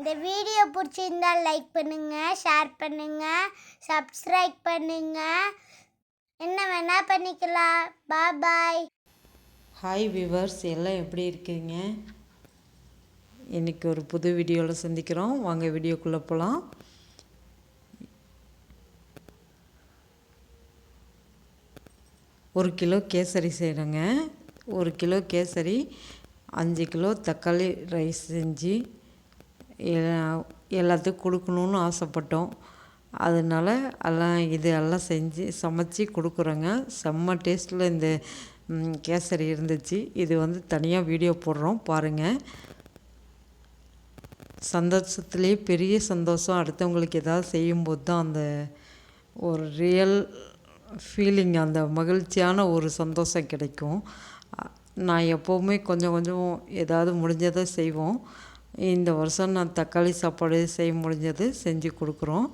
இந்த வீடியோ பிடிச்சிருந்தா லைக் பண்ணுங்கள் ஷேர் பண்ணுங்கள் சப்ஸ்கிரைப் பண்ணுங்க. என்ன வேணால் பண்ணிக்கலாம். பா பாய் ஹாய் வியூவர்ஸ் எல்லாம் எப்படி இருக்கீங்க? இன்றைக்கி ஒரு புது வீடியோவில் சந்திக்கிறோம். வாங்க வீடியோக்குள்ளே போகலாம் ஒரு கிலோ கேசரி செய்கிறேங்க ஒரு கிலோ கேசரி அஞ்சு கிலோ தக்காளி ரைஸ் செஞ்சு எல்லாத்துக்கும் கொடுக்கணுன்னு ஆசைப்பட்டோம். அதனால் எல்லாம் இது எல்லாம் செஞ்சு சமைச்சி கொடுக்குறோங்க. செம்ம டேஸ்ட்டில் இந்த கேசரி இருந்துச்சு. இது வந்து தனியாக வீடியோ போடுறோம். பாருங்கள் சந்தோஷத்துலேயே பெரிய சந்தோஷம். அடுத்தவங்களுக்கு ஏதாவது செய்யும்போது தான் அந்த ஒரு ரியல் ஃபீலிங் அந்த மகிழ்ச்சியான ஒரு சந்தோஷம் கிடைக்கும். நான் எப்போவுமே கொஞ்சம் கொஞ்சம் ஏதாவது முடிஞ்சதை செய்வோம். இந்த வருஷம் நான் தக்காளி சாப்பாடு செய்ய முடிஞ்சது செஞ்சு கொடுக்குறோம்.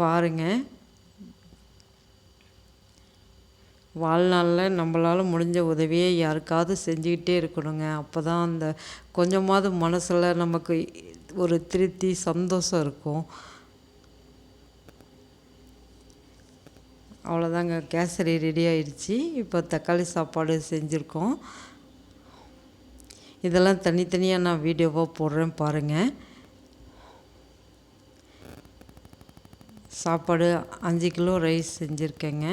பாருங்கள் வாழ்நாளில் நம்மளால் முடிஞ்ச உதவியை யாருக்காவது செஞ்சுக்கிட்டே இருக்கணுங்க. அப்போ தான் அந்த கொஞ்சமாவது மனசில் நமக்கு ஒரு திருப்தி சந்தோஷம் இருக்கும். அவ்வளோதாங்க கேசரி ரெடி ஆயிடுச்சு. இப்போ தக்காளி சாப்பாடு செஞ்சுருக்கோம். இதெல்லாம் தனித்தனியாக நான் வீடியோவாக போடுறேன் பாருங்கள் சாப்பாடு அஞ்சு கிலோ ரைஸ் செஞ்சுருக்கேங்க.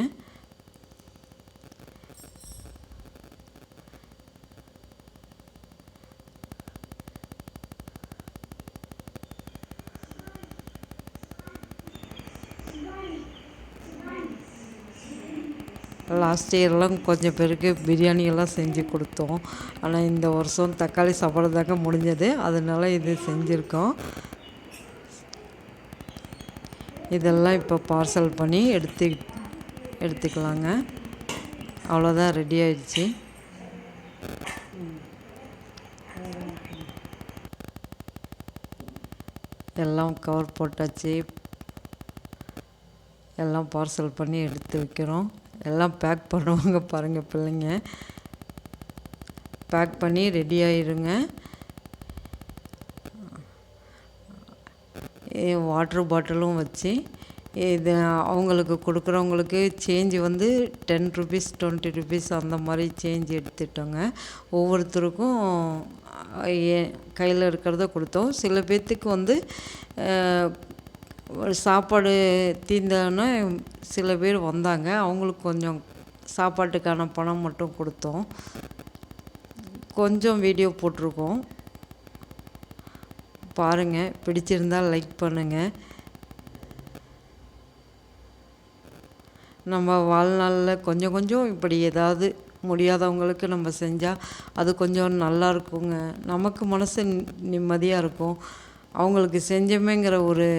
லாஸ்ட் இயர்லாம் கொஞ்சம் பேருக்கு பிரியாணியெல்லாம் செஞ்சு கொடுத்தோம். ஆனால் இந்த வருஷம் தக்காளி சாப்பாடு தாங்க முடிஞ்சது. அதனால இது செஞ்சுருக்கோம். இதெல்லாம் இப்போ பார்சல் பண்ணி எடுத்து எடுத்துக்கலாங்க. அவ்வளோதான் ரெடி ஆயிடுச்சு. எல்லாம் கவர் போட்டாச்சு. எல்லாம் பார்சல் பண்ணி எடுத்து வைக்கிறோம். எல்லாம் பேக் பண்ணுவாங்க பாருங்கள் பிள்ளைங்க. பேக் பண்ணி ரெடி ஆயிருங்க. வாட்ரு பாட்டிலும் வச்சு இது அவங்களுக்கு கொடுக்குறவங்களுக்கு சேஞ்ச் வந்து டென் ருபீஸ் டுவெண்ட்டி ருபீஸ் அந்த மாதிரி சேஞ்ச் எடுத்துட்டோங்க. ஒவ்வொருத்தருக்கும் கையில் இருக்கிறத கொடுத்தோம். சில பேர்த்துக்கு வந்து சாப்பாடு தீர்ந்தோன்னே சில பேர் வந்தாங்க. அவங்களுக்கு கொஞ்சம் சாப்பாட்டுக்கான பணம் மட்டும் கொடுத்தோம். கொஞ்சம் வீடியோ போட்டிருக்கோம். பாருங்கள் பிடிச்சிருந்தால் லைக் பண்ணுங்கள் நம்ம வாழ்நாளில் கொஞ்சம் கொஞ்சம் இப்படி ஏதாவது முடியாதவங்களுக்கு நம்ம செஞ்சால் அது கொஞ்சம் நல்லா இருக்குங்க. நமக்கு மனசு நிம்மதியாக இருக்கும். அவங்களுக்கு செஞ்சோமேங்கிற ஒரு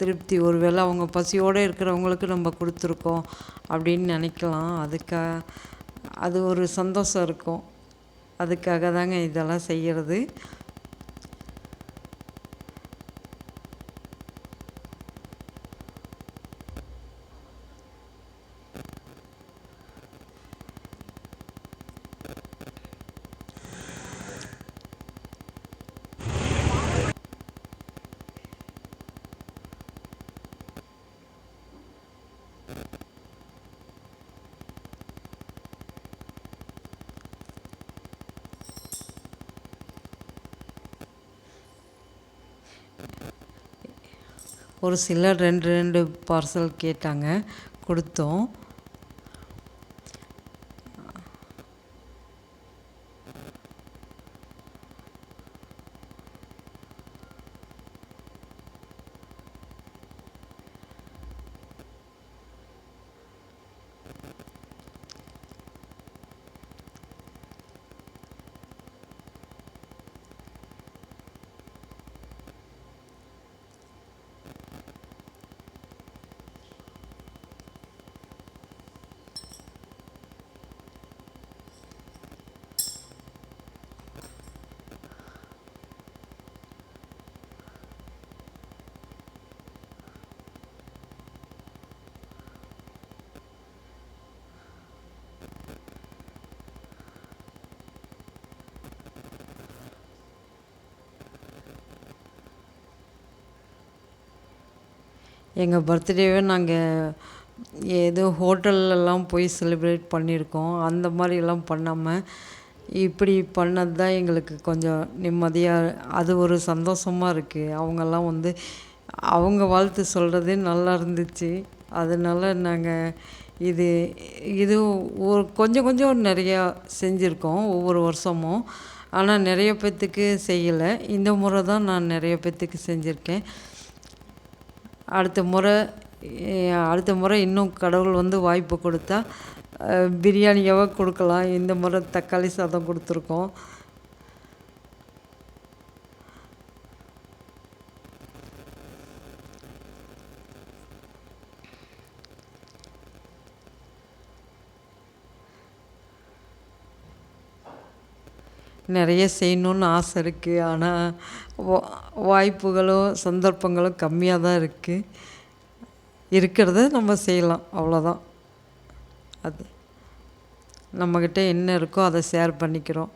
திருப்தி. ஒருவேளை அவங்க பசியோடு இருக்கிறவங்களுக்கு நம்ம கொடுத்துருக்கோம் அப்படின்னு நினைக்கலாம். அதுக்காக அது ஒரு சந்தோஷம் இருக்கும். அதுக்காக தாங்க இதெல்லாம் செய்கிறது ஒரு சிலர் ரெண்டு ரெண்டு பார்சல் கேட்டாங்க கொடுத்தோம். எங்கள் பர்த்டேவே நாங்கள் ஏதோ ஹோட்டல்லலாம் போய் செலிப்ரேட் பண்ணியிருக்கோம். அந்த மாதிரிலாம் பண்ணாமல் இப்படி பண்ணது தான் எங்களுக்கு கொஞ்சம் நிம்மதியாக அது ஒரு சந்தோஷமாக இருக்குது அவங்கெல்லாம் வந்து அவங்க வாழ்த்து சொல்கிறதே நல்லா இருந்துச்சு. அதனால நாங்கள் இது இது ஒரு கொஞ்சம் கொஞ்சம் நிறையா செஞ்சுருக்கோம் ஒவ்வொரு வருஷமும். ஆனால் நிறைய பேர்த்துக்கு செய்யலை. இந்த முறை தான் நான் நிறைய பேர்த்துக்கு செஞ்சுருக்கேன். அடுத்த முறை அடுத்த முறை இன்னும் கடவுள் வந்து வாய்ப்பு கொடுத்தா அஹ், கொடுக்கலாம். இந்த முறை தக்காளி சாதம் கொடுத்துருக்கோம். நிறைய செய்யணுன்னு ஆசை இருக்குது ஆனால் வாய்ப்புகளும் சந்தர்ப்பங்களும் கம்மியாக தான் இருக்குது இருக்கிறத நம்ம செய்யலாம். அவ்வளோதான் அது. நம்மக்கிட்ட என்ன இருக்கோ அதை ஷேர் பண்ணிக்கிறோம்.